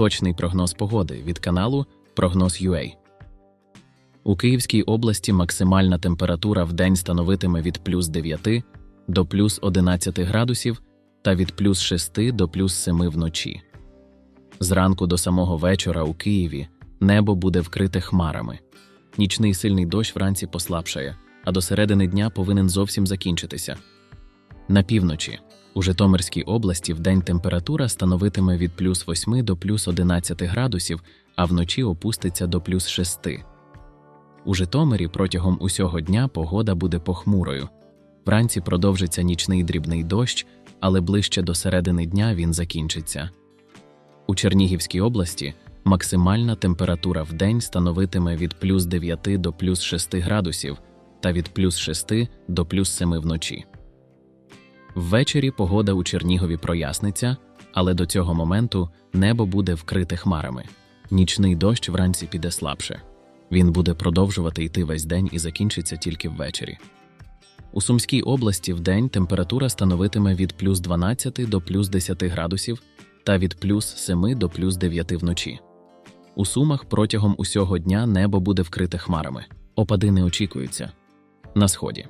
Точний прогноз погоди від каналу Прогноз.UA. У Київській області максимальна температура в день становитиме від плюс 9 до плюс 11 градусів та від плюс 6 до плюс 7 вночі. Зранку до самого вечора у Києві небо буде вкрите хмарами. Нічний сильний дощ вранці послабшає, а до середини дня повинен зовсім закінчитися. На півночі у Житомирській області вдень температура становитиме від плюс 8 до плюс 11 градусів, а вночі опуститься до плюс 6. У Житомирі протягом усього дня погода буде похмурою. Вранці продовжиться нічний дрібний дощ, але ближче до середини дня він закінчиться. У Чернігівській області максимальна температура в день становитиме від плюс 9 до плюс 6 градусів та від плюс 6 до плюс 7 вночі. Ввечері погода у Чернігові проясниться, але до цього моменту небо буде вкрите хмарами. Нічний дощ вранці піде слабше. Він буде продовжувати йти весь день і закінчиться тільки ввечері. У Сумській області вдень температура становитиме від плюс 12 до плюс 10 градусів та від плюс 7 до плюс 9 вночі. У Сумах протягом усього дня небо буде вкрите хмарами. Опади не очікуються. На сході.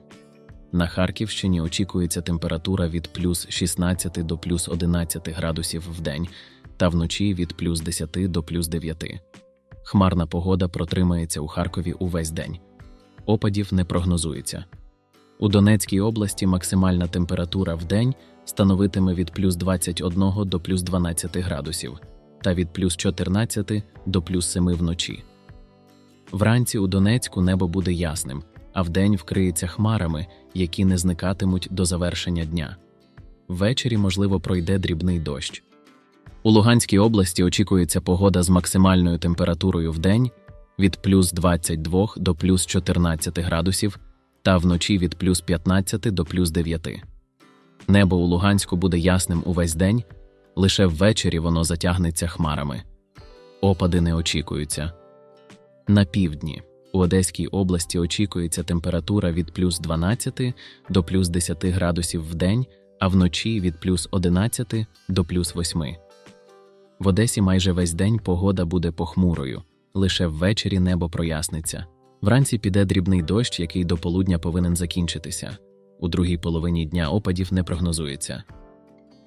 На Харківщині очікується температура від плюс 16 до плюс 11 градусів в день та вночі від плюс 10 до плюс 9. Хмарна погода протримається у Харкові увесь день. Опадів не прогнозується. У Донецькій області максимальна температура в день становитиме від плюс 21 до плюс 12 градусів та від плюс 14 до плюс 7 вночі. Вранці у Донецьку небо буде ясним, а вдень вкриється хмарами, які не зникатимуть до завершення дня. Ввечері, можливо, пройде дрібний дощ. У Луганській області очікується погода з максимальною температурою в день від плюс 22 до плюс 14 градусів та вночі від плюс 15 до плюс 9. Небо у Луганську буде ясним увесь день, лише ввечері воно затягнеться хмарами. Опади не очікуються. На півдні у Одеській області очікується температура від плюс 12 до плюс 10 градусів в день, а вночі від плюс 11 до плюс 8. В Одесі майже весь день погода буде похмурою, лише ввечері небо проясниться. Вранці піде дрібний дощ, який до полудня повинен закінчитися. У другій половині дня опадів не прогнозується.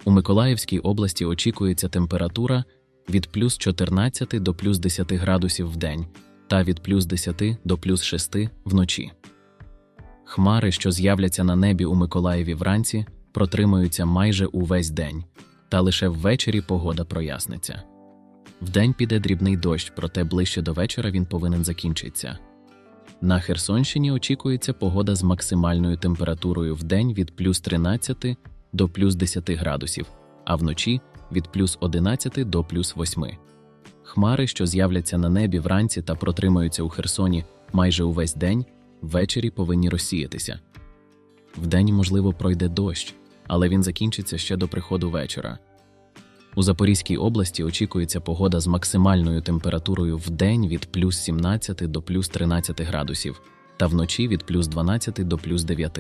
У Миколаївській області очікується температура від плюс 14 до плюс 10 градусів в день та від плюс 10 до плюс 6 вночі. Хмари, що з'являться на небі у Миколаєві вранці, протримаються майже увесь день, та лише ввечері погода проясниться. Вдень піде дрібний дощ, проте ближче до вечора він повинен закінчитися. На Херсонщині очікується погода з максимальною температурою в день від плюс 13 до плюс 10 градусів, а вночі від плюс 11 до плюс 8. Хмари, що з'являться на небі вранці та протримаються у Херсоні майже увесь день, ввечері повинні розсіятися. Вдень, можливо, пройде дощ, але він закінчиться ще до приходу вечора. У Запорізькій області очікується погода з максимальною температурою в день від плюс 17 до плюс 13 градусів та вночі від плюс 12 до плюс 9.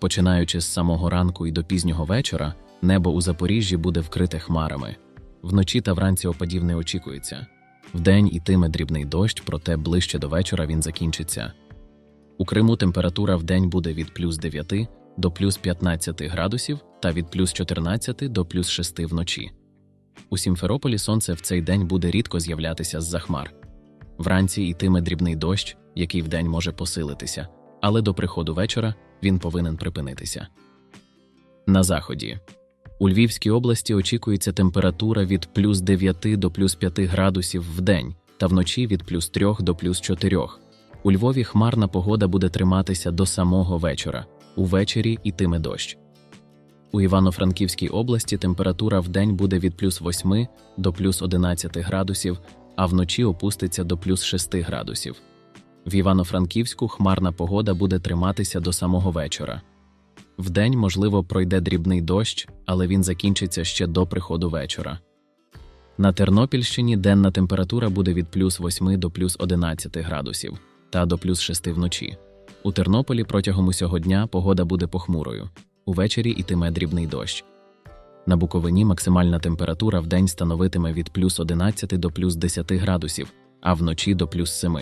Починаючи з самого ранку і до пізнього вечора, небо у Запоріжжі буде вкрите хмарами. Вночі та вранці опадів не очікується. Вдень ітиме дрібний дощ, проте ближче до вечора він закінчиться. У Криму температура в день буде від плюс 9 до плюс 15 градусів та від плюс 14 до плюс 6 вночі. У Сімферополі сонце в цей день буде рідко з'являтися з-за хмар. Вранці йтиме дрібний дощ, який вдень може посилитися, але до приходу вечора він повинен припинитися. На заході. У Львівській області очікується температура від плюс 9 до плюс 5 градусів в день та вночі від плюс 3 до плюс 4. У Львові хмарна погода буде триматися до самого вечора. Увечері йтиме дощ. У Івано-Франківській області температура в день буде від плюс 8 до плюс 11 градусів, а вночі опуститься до плюс 6 градусів. В Івано-Франківську хмарна погода буде триматися до самого вечора. Вдень, можливо, пройде дрібний дощ, але він закінчиться ще до приходу вечора. На Тернопільщині денна температура буде від плюс 8 до плюс 11 градусів та до плюс 6 вночі. У Тернополі протягом усього дня погода буде похмурою. Увечері йтиме дрібний дощ. На Буковині максимальна температура в день становитиме від плюс 11 до плюс 10 градусів, а вночі до плюс 7.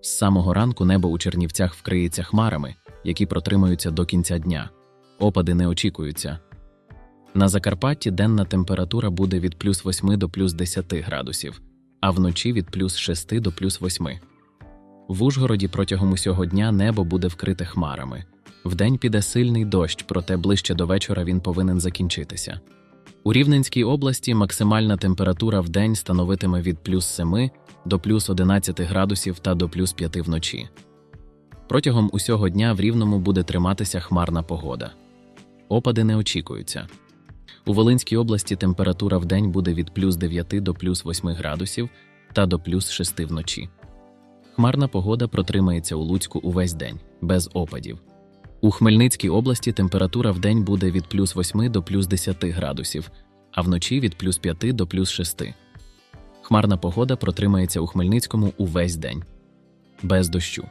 З самого ранку небо у Чернівцях вкриється хмарами, які протримаються до кінця дня. Опади не очікуються. На Закарпатті денна температура буде від плюс 8 до плюс 10 градусів, а вночі від плюс 6 до плюс 8. В Ужгороді протягом усього дня небо буде вкрите хмарами. Вдень піде сильний дощ, проте ближче до вечора він повинен закінчитися. У Рівненській області максимальна температура в день становитиме від плюс 7 до плюс 11 градусів та до плюс 5 вночі. Протягом усього дня в Рівному буде триматися хмарна погода. Опади не очікуються. У Волинській області температура в день буде від плюс 9 до плюс 8 градусів та до плюс 6 вночі. Хмарна погода протримається у Луцьку увесь день, без опадів. У Хмельницькій області температура в день буде від плюс 8 до плюс 10 градусів, а вночі від плюс 5 до плюс 6. Хмарна погода протримається у Хмельницькому увесь день, без дощу.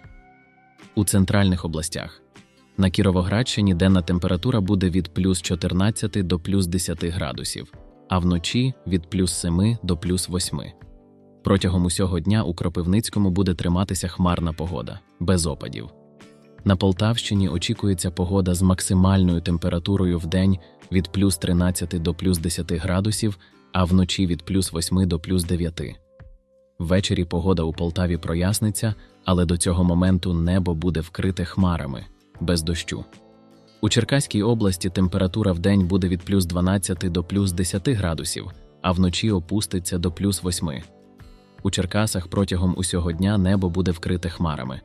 У центральних областях на Кіровоградщині денна температура буде від плюс 14 до плюс 10 градусів, а вночі від плюс 7 до плюс 8. Протягом усього дня у Кропивницькому буде триматися хмарна погода, без опадів. На Полтавщині очікується погода з максимальною температурою в день від плюс 13 до плюс 10 градусів, а вночі від плюс 8 до плюс 9. Ввечері погода у Полтаві проясниться, але до цього моменту небо буде вкрите хмарами, без дощу. У Черкаській області температура в день буде від плюс 12 до плюс 10 градусів, а вночі опуститься до плюс 8. У Черкасах протягом усього дня небо буде вкрите хмарами.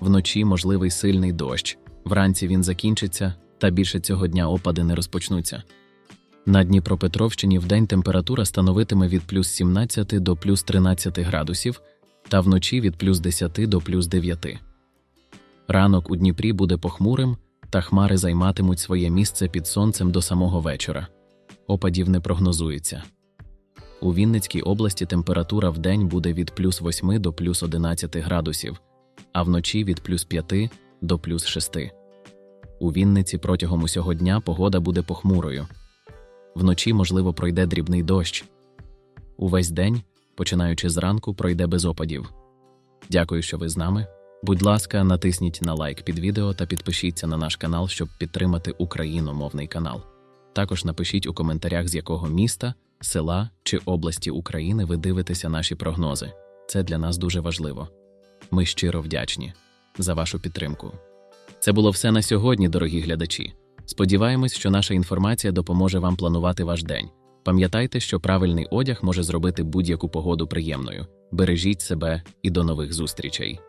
Вночі можливий сильний дощ, вранці він закінчиться, та більше цього дня опади не розпочнуться. На Дніпропетровщині вдень температура становитиме від плюс 17 до плюс 13 градусів, та вночі від плюс 10 до плюс 9. Ранок у Дніпрі буде похмурим, та хмари займатимуть своє місце під сонцем до самого вечора. Опадів не прогнозується. У Вінницькій області температура в день буде від плюс 8 до плюс 11 градусів, а вночі від плюс 5 до плюс 6. У Вінниці протягом усього дня погода буде похмурою. Вночі, можливо, пройде дрібний дощ. Увесь день, починаючи зранку, пройде без опадів. Дякую, що ви з нами. Будь ласка, натисніть на лайк під відео та підпишіться на наш канал, щоб підтримати україномовний канал. Також напишіть у коментарях, з якого міста, села чи області України ви дивитеся наші прогнози. Це для нас дуже важливо. Ми щиро вдячні за вашу підтримку. Це було все на сьогодні, дорогі глядачі. Сподіваємось, що наша інформація допоможе вам планувати ваш день. Пам'ятайте, що правильний одяг може зробити будь-яку погоду приємною. Бережіть себе і до нових зустрічей.